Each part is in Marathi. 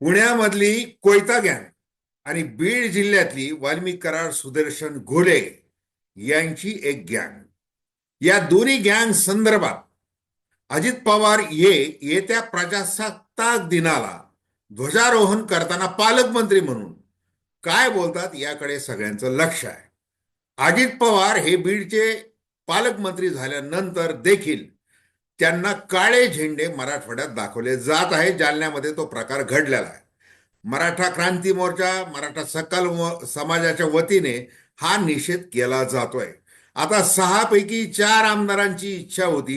पुण्यामधली कोयता गँग आणि बीड जिल्ह्यातली वाल्मिक कराड सुदर्शन घोले यांची एक गँग. या दोन्ही गँग संदर्भात अजित पवार ये येत्या प्रजासत्ताक दिनाला ध्वजारोहण करताना पालकमंत्री म्हणून काय बोलतात याकडे सगळ्यांचं लक्ष आहे. अजित पवार हे बीडचे पालकमंत्री झाल्यानंतर देखील त्यांना काळे झेंडे मराठवाड्यात दाखवले जात आहे जालन्यामध्ये तो प्रकार घडलेला आहे. मराठा क्रांती मोर्चा मराठा सकल समाजाच्या वतीने हा निषेध केला जातोय. आता सहापैकी चार आमदारांची इच्छा होती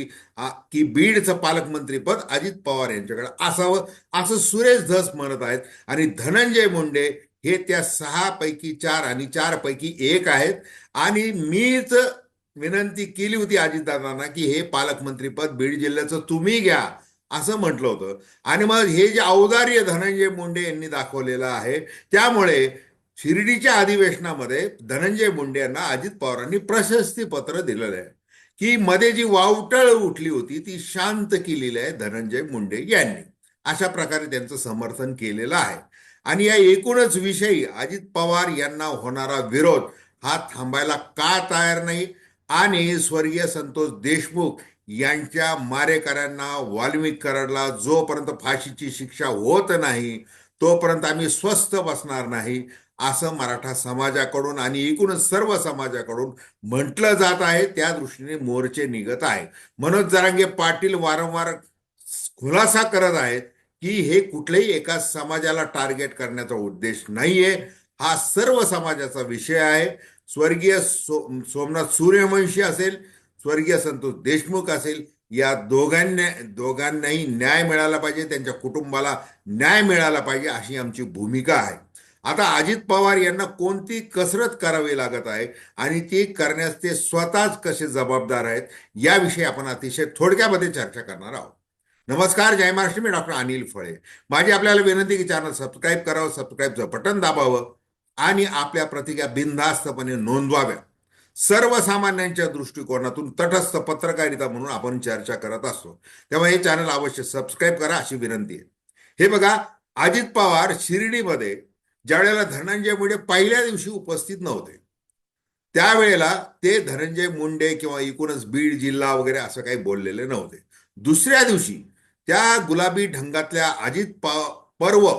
की बीडचं पालकमंत्रीपद अजित पवार यांच्याकडे असावं असं सुरेश धस म्हणत आहेत. आणि धनंजय मुंडे हे त्या सहापैकी चार आणि चारपैकी एक आहेत. आणि मीच विनंती केली होती अजितदादांना की हे पालकमंत्रीपद बीड जिल्ह्याचं तुम्ही घ्या असं म्हटलं होतं. आणि मग हे जे औदार्य धनंजय मुंडे यांनी दाखवलेलं आहे त्यामुळे शिर्डीच्या अधिवेशनामध्ये धनंजय मुंडे यांना अजित पवारांनी प्रशस्ती पत्र दिलेलं आहे. की मध्ये जी वावटळ उठली होती ती शांत केलेली आहे धनंजय मुंडे यांनी. अशा प्रकारे त्यांचं समर्थन केलेलं आहे. आणि या एकूणच विषयी अजित पवार यांना होणारा विरोध हा थांबायला का तयार नाही? आणि स्वर्गीय संतोष देशमुख यांच्या मारेकऱ्यांना वाल्मिक जोपर्यंत फाशीची शिक्षा होत नाही तोपर्यंत आम्ही स्वस्थ बसणार नाही असं मराठा समाजाकडून आणि एकूणच सर्व समाजाकडून म्हटलं जात आहे. त्या दृष्टीने मोर्चे निघत आहे मनोज जरांगे पाटील वारंवार खुलासा करत आहेत की हे कुठल्याही एका समाजाला टार्गेट करण्याचा उद्देश नाहीये. हा सर्व समाजाचा विषय आहे. स्वर्गीय सो सोमनाथ सूर्यवंशी असेल स्वर्गीय संतोष देशमुख असेल या दोघांना दोघांनाही न्याय मिळाला पाहिजे त्यांच्या कुटुंबाला न्याय मिळाला पाहिजे अशी आमची भूमिका आहे. आता अजित पवार यांना कोणती कसरत करावी लागत आहे आणि ती करण्यास ते स्वतःच कसे जबाबदार आहेत याविषयी आपण अतिशय थोडक्यामध्ये चर्चा करणार आहोत. नमस्कार जय महाराष्ट्र मी डॉक्टर अनिल फळे. माझी आपल्याला विनंती की चॅनल सबस्क्राईब करावं सबस्क्राईबचं बटन दाबावं आणि आपल्या प्रतिज्ञा बिनधास्तपणे नोंदवाव्या. सर्वसामान्यांच्या दृष्टिकोनातून तटस्थ पत्रकारिता म्हणून आपण चर्चा करत असतो. तेव्हा हे चॅनल अवश्य सबस्क्राईब करा अशी विनंती आहे. हे बघा अजित पवार शिर्डीमध्ये ज्यावेळेला धनंजय मुंडे पहिल्या दिवशी उपस्थित नव्हते त्यावेळेला ते धनंजय मुंडे किंवा एकूणच बीड जिल्हा वगैरे असं काही बोललेले नव्हते. दुसऱ्या दिवशी त्या गुलाबी ढंगातल्या अजित प- पर्व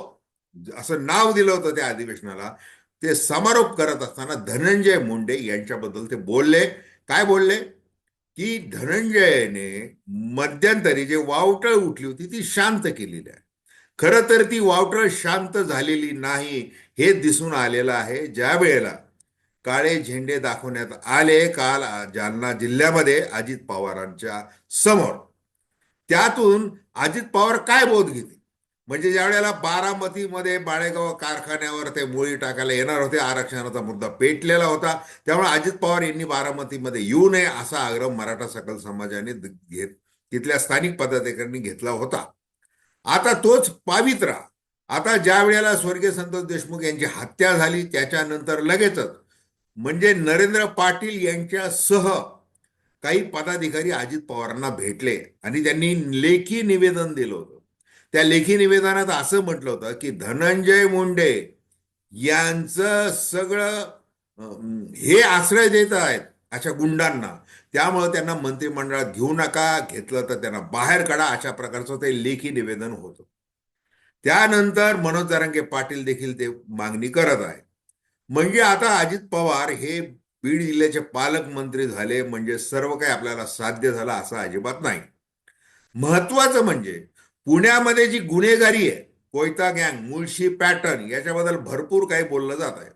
असं नाव दिलं होतं त्या अधिवेशनाला ते समारोप करत असताना धनंजय मुंडे यांच्याबद्दल ते बोलले. काय बोलले? की धनंजयने मध्यंतरी जे वावटळ उठली होती ती शांत केलेली आहे. खरं तर ती वावटळ शांत झालेली नाही हे दिसून आलेलं आहे. ज्या वेळेला काळे झेंडे दाखवण्यात आले काल जालना जिल्ह्यामध्ये अजित पवारांच्या समोर. त्यातून अजित पवार काय बोध घेतील? म्हणजे ज्या वेळेला बारामतीमध्ये बाळेगाव कारखान्यावर ते मुळी टाकायला येणार होते आरक्षणाचा मुद्दा पेटलेला होता त्यामुळे अजित पवार यांनी बारामतीमध्ये येऊ नये असा आग्रह मराठा सकल समाजाने घेत तिथल्या स्थानिक पदाधिकाऱ्यांनी घेतला होता. आता तोच पावित्रा आता ज्या वेळेला स्वर्गीय संतोष देशमुख यांची हत्या झाली त्याच्यानंतर लगेचच म्हणजे नरेंद्र पाटील यांच्यासह काही पदाधिकारी अजित पवारांना भेटले आणि त्यांनी लेखी निवेदन दिलं होतं. त्या लेखी निवेदनात असं म्हटलं होतं की धनंजय मुंडे यांचं सगळं हे आश्रय देत आहेत अशा गुंडांना. त्यामुळे त्यांना मंत्रिमंडळात घेऊ नका घेतलं तर त्यांना बाहेर काढा अशा प्रकारचं ते लेखी निवेदन होतं. त्यानंतर मनोज जरांगे पाटील देखील ते मागणी करत आहे म्हणजे आता अजित पवार हे बीड जिल्ह्याचे पालकमंत्री झाले म्हणजे सर्व काही आपल्याला साध्य झालं असं अजिबात नाही. महत्वाचं म्हणजे पुण्यामध्ये जी गुन्हेगारी आहे कोयता गँग मुळशी पॅटर्न याच्याबद्दल भरपूर काही बोललं जात आहे.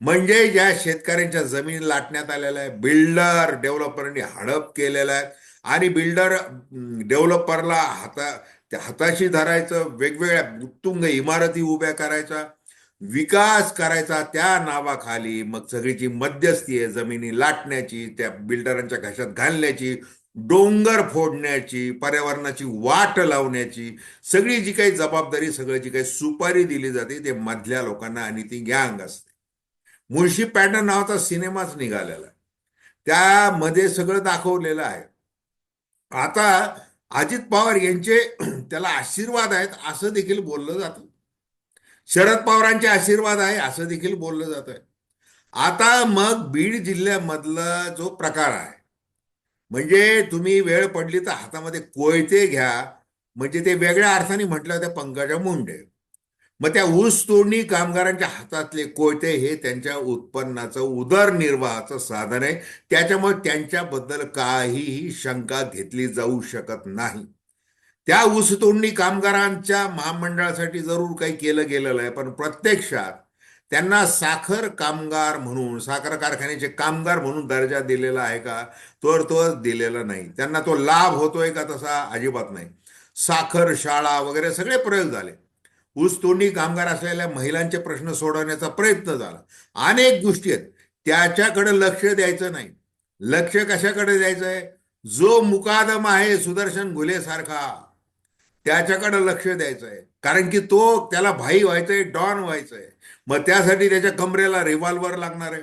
म्हणजे ज्या शेतकऱ्यांच्या जमीन लाटण्यात आलेल्या आहे बिल्डर डेव्हलपरनी हडप केलेला आहे आणि बिल्डर डेव्हलपरला हाता हाताशी धरायचं वेगवेगळ्या उत्तुंग इमारती उभ्या करायच्या विकास करायचा त्या नावाखाली मग सगळीची मध्यस्थी आहे जमिनी लाटण्याची त्या बिल्डरांच्या घशात घालण्याची डोंगर फोडण्याची पर्यावरणाची वाट लावण्याची सगळी जी काही जबाबदारी सगळी जी काही सुपारी दिली जाते ते मधल्या लोकांना आणि ती गँग असते. मुळशी पॅटर्न नावाचा सिनेमाच निघालेला त्यामध्ये सगळं दाखवलेलं आहे. आता अजित पवार यांचे त्याला आशीर्वाद आहेत असं देखील बोललं जातं. शरद पवारांचे आशीर्वाद आहे असं देखील बोललं जात आहे आता मग बीड जिल्ह्यामधला जो प्रकार आहे म्हणजे तुम्ही वेळ पडली तर हातामध्ये कोयते घ्या. म्हणजे ते वेगळ्या अर्थाने म्हटलं त्या पंकजा मुंडे. मग त्या ऊस तोडणी कामगारांच्या हातातले कोयते हे त्यांच्या उत्पन्नाचं उदरनिर्वाहाचं साधन आहे. त्याच्यामुळे त्यांच्याबद्दल काहीही शंका घेतली जाऊ शकत नाही. त्या ऊसतोडणी कामगारांच्या महामंडळासाठी जरूर काही केलं गेलेलं आहे. पण प्रत्यक्षात त्यांना साखर कामगार म्हणून साखर कारखान्याचे कामगार म्हणून दर्जा दिलेला आहे का? तर तो दिलेला नाही. त्यांना तो लाभ होतोय का तसा अजिबात नाही. साखर शाळा वगैरे सगळे प्रयोग झाले. ऊसतोंडी कामगार असलेल्या महिलांचे प्रश्न सोडवण्याचा प्रयत्न झाला. अनेक गोष्टी आहेत. त्याच्याकडे लक्ष द्यायचं नाही. लक्ष कशाकडे द्यायचं आहे जो मुकादम आहे सुदर्शन घुले सारखा त्याच्याकडे लक्ष द्यायचं आहे कारण की तो त्याला भाई व्हायचंय डॉन व्हायचंय. मग त्यासाठी त्याच्या कमरेला रिव्हॉल्वर लागणार आहे.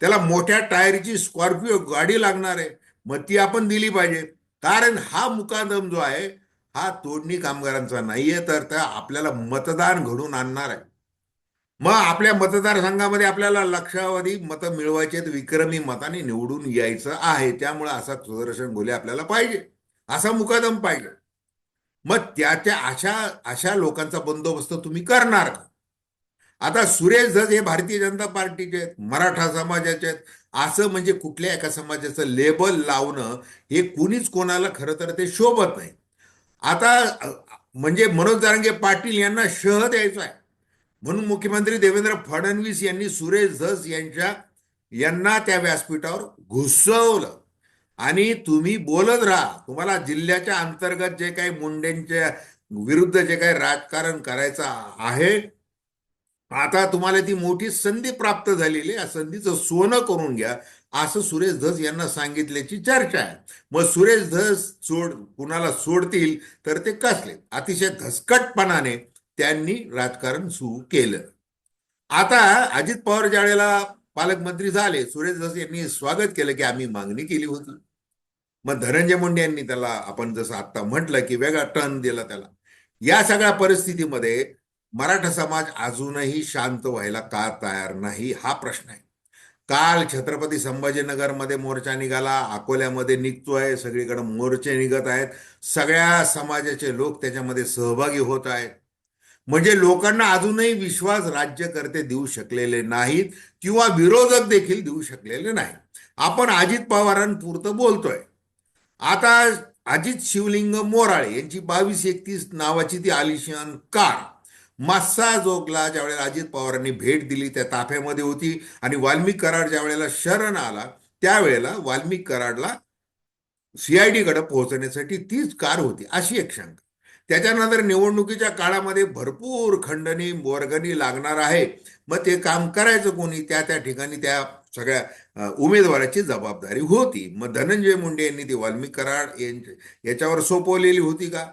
त्याला मोठ्या टायरची स्कॉर्पिओ गाडी लागणार आहे. मग ती आपण दिली पाहिजे. कारण हा मुकादम जो आहे हा तोडणी कामगारांचा नाहीये तर त्या आपल्याला मतदान घडून आणणार आहे. मग आपल्या मतदारसंघामध्ये आपल्याला लक्षावधी मतं मिळवायचे विक्रमी मताने निवडून यायचं आहे. त्यामुळे असा सुदर्शन घोले आपल्याला पाहिजे. असा मुकादम पाहिजे. मग त्याच्या अशा अशा लोकांचा बंदोबस्त तुम्ही करणार का? आता सुरेश धस हे भारतीय जनता पार्टीचे आहेत मराठा समाजाचे आहेत. असं म्हणजे कुठल्या एका समाजाचं लेबल लावणं हे कुणीच कोणाला खरं तर ते शोभत नाही. आता म्हणजे मनोज जारंगे पाटील यांना शह द्यायचा आहे. म्हणून मुख्यमंत्री देवेंद्र फडणवीस यांनी सुरेश धस यांच्या यांना त्या व्यासपीठावर घुसवलं. आणि तुम्ही बोलत राहा. तुम्हाला जिल्ह्याच्या अंतर्गत जे काही मुंडेंच्या विरुद्ध जे काही राजकारण करायचं आहे आता तुम्हाला ती मोठी संधी प्राप्त झालेली आहे. या संधीचं सोनं करून घ्या असं सुरेश धस यांना सांगितल्याची चर्चा आहे. मग सुरेश धस सोड कुणाला सोडतील तर ते कसले? अतिशय घसकटपणाने त्यांनी राजकारण सुरू केलं. आता अजित पवार ज्यावेळेला पालकमंत्री झाले सुरेश धस यांनी स्वागत केलं की आम्ही मागणी केली होती. मग धनंजय मुंडे यांनी त्याला आपण जसं आता म्हटलं की वेगळा टर्न दिला त्याला. या सगळ्या परिस्थितीमध्ये मराठा समाज अजूनही शांत व्हायला का तयार नाही हा प्रश्न आहे. काल छत्रपती संभाजीनगरमध्ये मोर्चा निघाला अकोल्यामध्ये निघतोय सगळीकडे मोर्चे निघत आहेत. सगळ्या समाजाचे लोक त्याच्यामध्ये सहभागी होत आहेत. म्हणजे लोकांना अजूनही विश्वास राज्यकर्ते देऊ शकलेले नाहीत किंवा विरोधक देखील देऊ शकलेले नाही आपण अजित पवारांपुरतं बोलतोय. आता अजित शिवलिंग मोराळे यांची बावीस एकतीस नावाची ती आलिशान कार. मास्सा जोगला ज्यावेळेला अजित पवारांनी भेट दिली त्या ताफ्यामध्ये होती. आणि वाल्मिक कराड ज्या वेळेला शरण आला त्यावेळेला वाल्मिक कराडला सीआयडीकडे पोहोचण्यासाठी तीच कार होती. अशी एक शंका. त्याच्यानंतर निवडणुकीच्या काळामध्ये भरपूर खंडणी वर्गणी लागणार आहे. मग ते काम करायचं कोणी त्या त्या ठिकाणी त्या सगळ्या उमेदवाराची जबाबदारी होती. मग धनंजय मुंडे यांनी ती वाल्मिक कराड याच्यावर सोपवलेली होती का?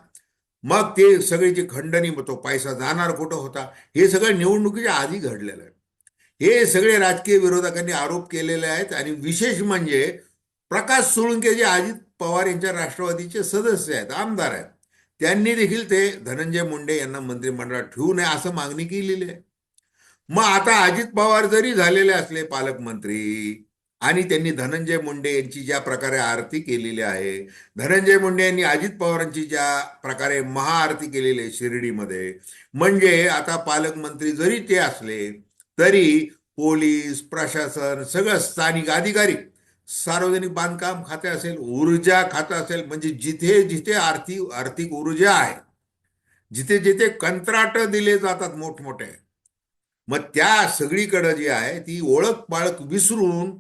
मग ते सगळी जी खंडणी तो पैसा जाणार कुठं होता? हे सगळं निवडणुकीच्या आधी घडलेलं आहे. हे सगळे राजकीय विरोधकांनी आरोप केलेले आहेत आणि विशेष म्हणजे प्रकाश सोळंके जे अजित पवार यांच्या राष्ट्रवादीचे सदस्य आहेत आमदार आहेत त्यांनी देखील ते धनंजय मुंडे यांना मंत्रिमंडळात ठेवू नये असं मागणी केलेली आहे. मग आता अजित पवार जरी झालेले असले पालकमंत्री आणि त्यांनी धनंजय मुंडे यांची ज्या प्रकारे आरती केलेली आहे धनंजय मुंडे यांनी अजित पवारांची ज्या प्रकारे महाआरती केलेली आहे शिर्डीमध्ये म्हणजे आता पालकमंत्री जरी ते असले तरी पोलीस प्रशासन सगळं स्थानिक अधिकारी सार्वजनिक बांधकाम खाते असेल ऊर्जा खातं असेल म्हणजे जिथे जिथे आर्थिक आर्थिक ऊर्जा आहे जिथे जिथे कंत्राट दिले जातात मोठमोठे मग त्या सगळीकडे जी आहे ती ओळख पाळख विसरून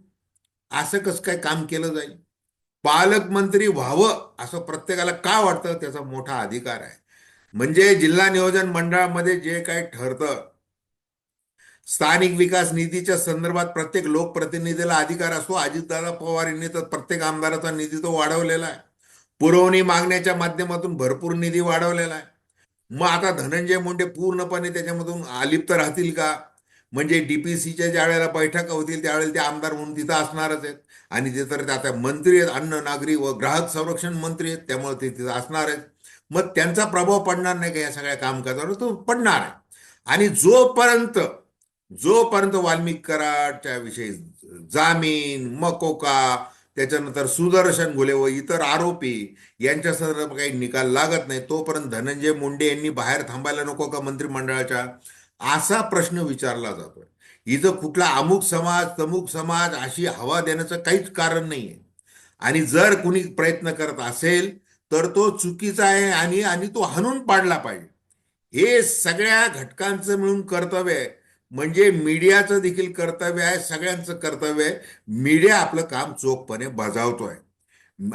असं कसं काय काम केलं जाईल? पालकमंत्री व्हावं असं प्रत्येकाला का वाटतं? त्याचा मोठा अधिकार आहे. म्हणजे जिल्हा नियोजन मंडळामध्ये जे काही ठरतं स्थानिक विकास निधीच्या संदर्भात प्रत्येक लोकप्रतिनिधीला अधिकार असतो. अजितदादा पवार यांनी तर प्रत्येक आमदाराचा निधी तो वाढवलेला आहे. पुरवणी मागण्याच्या माध्यमातून भरपूर निधी वाढवलेला आहे. मग आता धनंजय मुंडे पूर्णपणे त्याच्यामधून अलिप्त राहतील का? म्हणजे डीपीसीच्या ज्या वेळेला बैठका होतील त्यावेळेला ते आमदार म्हणून तिथं असणारच आहेत. आणि ते तर आता मंत्री आहेत अन्न नागरी व ग्राहक संरक्षण मंत्री आहेत त्यामुळे ते तिथं असणार आहेत. मग त्यांचा प्रभाव पडणार नाही का या सगळ्या कामकाजावर? तो पडणार आहे. आणि जोपर्यंत जोपर्यंत वाल्मिक कराडच्या विषयी जामीन मकोका त्याच्यानंतर सुदर्शन घुले व इतर आरोपी यांच्या संदर्भात काही निकाल लागत नाही. तोपर्यंत धनंजय मुंडे यांनी बाहेर थांबायला नको का मंत्रिमंडळाच्या? असा प्रश्न विचारला जातोय. इथं कुठला अमुक समाज तमुक समाज अशी हवा देण्याचं काहीच कारण नाहीये. आणि जर कुणी प्रयत्न करत असेल तर तो चुकीचा आहे आणि आणि तो हणून पाडला पाहिजे. हे सगळ्या घटकांचं मिळून कर्तव्य आहे. म्हणजे मीडियाचं देखील कर्तव्य आहे सगळ्यांचं कर्तव्य आहे. मीडिया आपलं काम चोखपणे बजावतोय.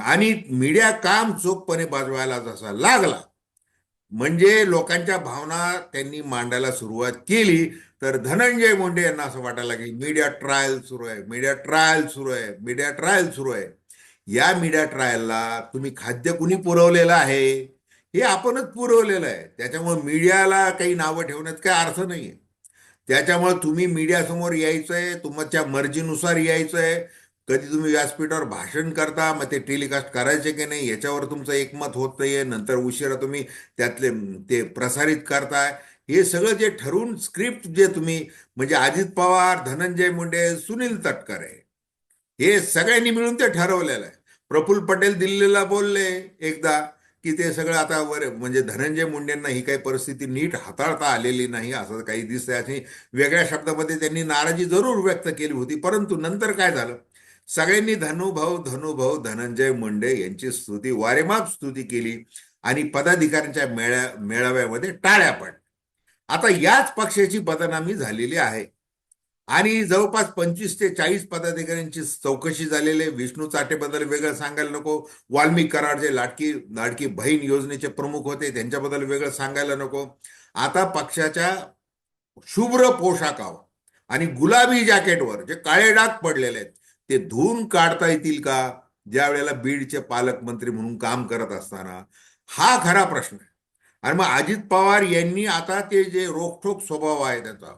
आणि मीडिया काम चोखपणे बजवायला जसा लागला म्हणजे लोकांच्या भावना त्यांनी मांडायला सुरुवात केली तर धनंजय मुंडे यांना असं वाटायला की मीडिया ट्रायल सुरू आहे मीडिया ट्रायल सुरू आहे मीडिया ट्रायल सुरू आहे. या मीडिया ट्रायलला तुम्ही खाद्य कुणी पुरवलेलं आहे? हे आपणच पुरवलेलं आहे. त्याच्यामुळे मीडियाला काही नावं ठेवण्यात काही अर्थ नाहीये. त्याच्यामुळे तुम्ही मीडियासमोर यायचंय तुमच्या मर्जीनुसार यायचंय. कधी तुम्ही व्यासपीठावर भाषण करता मग ते टेलिकास्ट करायचे की नाही याच्यावर तुमचं एकमत होत नाहीये नंतर उशिरा तुम्ही त्यातले ते प्रसारित करताय. हे सगळं जे ठरवून स्क्रिप्ट जे तुम्ही म्हणजे अजित पवार धनंजय मुंडे सुनील तटकरे हे सगळ्यांनी मिळून ते ठरवलेलं आहे. प्रफुल्ल पटेल दिल्लीला बोलले एकदा. की ते सगळं आता वर म्हणजे धनंजय मुंडेंना ही काही परिस्थिती नीट हाताळता आलेली नाही असं काही दिसतंय. अशी वेगळ्या शब्दामध्ये त्यांनी नाराजी जरूर व्यक्त केली होती. परंतु नंतर काय झालं? सगळ्यांनी धनुभाऊ धनुभाऊ धनंजय मुंडे यांची स्तुती वारेमाप स्तुती केली आणि पदाधिकाऱ्यांच्या मेळा मेळाव्यामध्ये टाळ्या पडल्या. आता याच पक्षाची बदनामी झालेली आहे. आणि जवळपास पंचवीस ते चाळीस पदाधिकाऱ्यांची चौकशी झालेली आहे. विष्णू चाटेबद्दल वेगळं सांगायला नको. वाल्मिक कराड जे लाडकी लाडकी बहीण योजनेचे प्रमुख होते त्यांच्याबद्दल वेगळं सांगायला नको. आता पक्षाच्या शुभ्र पोशाखावर आणि गुलाबी जॅकेटवर जे काळे डाग पडलेले आहेत ते धुवून काढता येतील का? ज्या वेळेला बीडचे पालकमंत्री म्हणून काम करत असताना. हा खरा प्रश्न आहे. आणि मग अजित पवार यांनी आता ते जे रोखठोक स्वभाव आहे त्याचा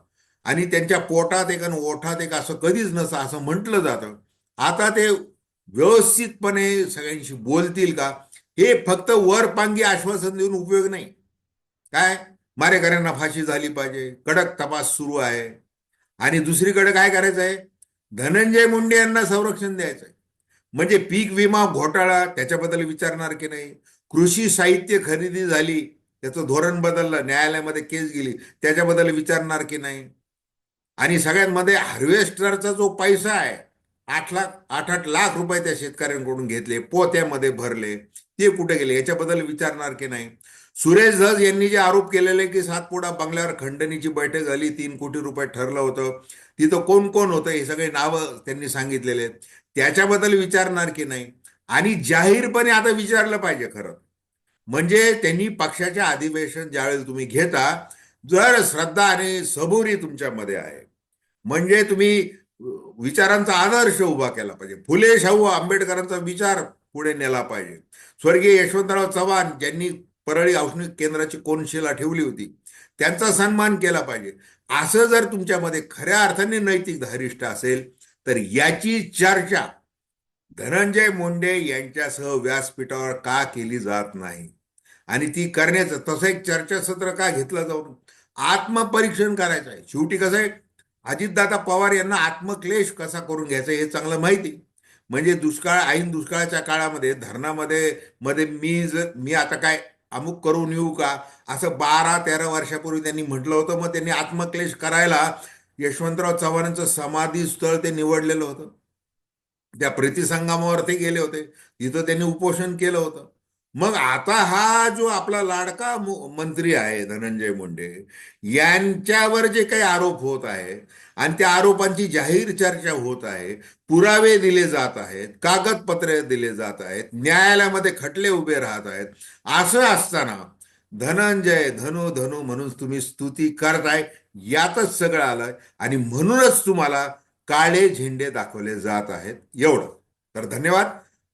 आणि त्यांच्या पोटात एक आणि ओठात एक असं कधीच नसं असं म्हटलं जातं. आता ते व्यवस्थितपणे सगळ्यांशी बोलतील का? हे फक्त वरपांगी आश्वासन देऊन उपयोग नाही. काय? मारेकऱ्यांना फाशी झाली पाहिजे. कडक तपास सुरू आहे. आणि दुसरीकडे काय करायचं आहे? धनंजय मुंडे यांना संरक्षण द्यायचं आहे. म्हणजे पीक विमा घोटाळा त्याच्याबद्दल विचारणार की नाही? कृषी साहित्य खरेदी झाली त्याचं धोरण बदललं न्यायालयामध्ये केस गेली त्याच्याबद्दल विचारणार की नाही? आणि सगळ्यांमध्ये हार्वेस्टरचा जो पैसा आहे आठ लाख आठ आठ लाख रुपये त्या शेतकऱ्यांकडून घेतले पोत्यामध्ये भरले ते कुठे गेले याच्याबद्दल विचारणार की नाही? सुरेश धस यांनी जे आरोप केलेले की सातपुडा बंगल्यावर खंडणीची बैठक झाली तीन कोटी रुपये ठरलं होतं तिथं कोण कोण होतं हे सगळे नावं त्यांनी सांगितलेले त्याच्याबद्दल विचारणार की नाही? आणि जाहीरपणे आता विचारलं पाहिजे खरं. म्हणजे त्यांनी पक्षाच्या अधिवेशन ज्यावेळेला तुम्ही घेता जर श्रद्धा आणि सबुरी तुमच्यामध्ये आहे म्हणजे तुम्ही विचारांचा आदर्श उभा केला पाहिजे. फुले शाहू आंबेडकरांचा विचार पुढे नेला पाहिजे. स्वर्गीय यशवंतराव चव्हाण ज्यांनी परळी औष्णिक केंद्राची कोनशिला ठेवली होती त्यांचा सन्मान केला पाहिजे. असं जर तुमच्यामध्ये खऱ्या अर्थाने नैतिक धारिष्ट असेल तर याची चर्चा धनंजय मुंडे यांच्यासह व्यासपीठावर का केली जात नाही? आणि ती करण्याचं तसं एक चर्चासत्र का घेतलं जाऊन आत्मपरीक्षण करायचं आहे. शेवटी कसं आहे? अजितदादा पवार यांना आत्मक्लेश कसा करून घ्यायचा हे चांगलं माहिती. म्हणजे दुष्काळ ऐन दुष्काळाच्या काळामध्ये धरणामध्ये मध्ये मी जर मी आता काय अमुक करून येऊ का? असं बारा तेरा वर्षापूर्वी त्यांनी म्हटलं होतं मग त्यांनी आत्मक्लेश करायला यशवंतराव चव्हाणांचं समाधी स्थळ ते निवडलेलं होतं. त्या प्रतिसंगमावर ते गेले होते. तिथं त्यांनी उपोषण केलं होतं. मग आता हा जो आपला लाडका मंत्री आहे धनंजय मुंडे यांच्यावर जे काही आरोप होत आहे आणि त्या आरोपांची जाहीर चर्चा होत आहे पुरावे दिले जात आहेत कागदपत्रे दिले जात आहेत न्यायालयामध्ये खटले उभे राहत आहेत असं असताना धनंजय धनु धनु म्हणून तुम्ही स्तुती करताय यातच सगळं आलंय आणि म्हणूनच तुम्हाला काळे झेंडे दाखवले जात आहेत. एवढं. तर धन्यवाद.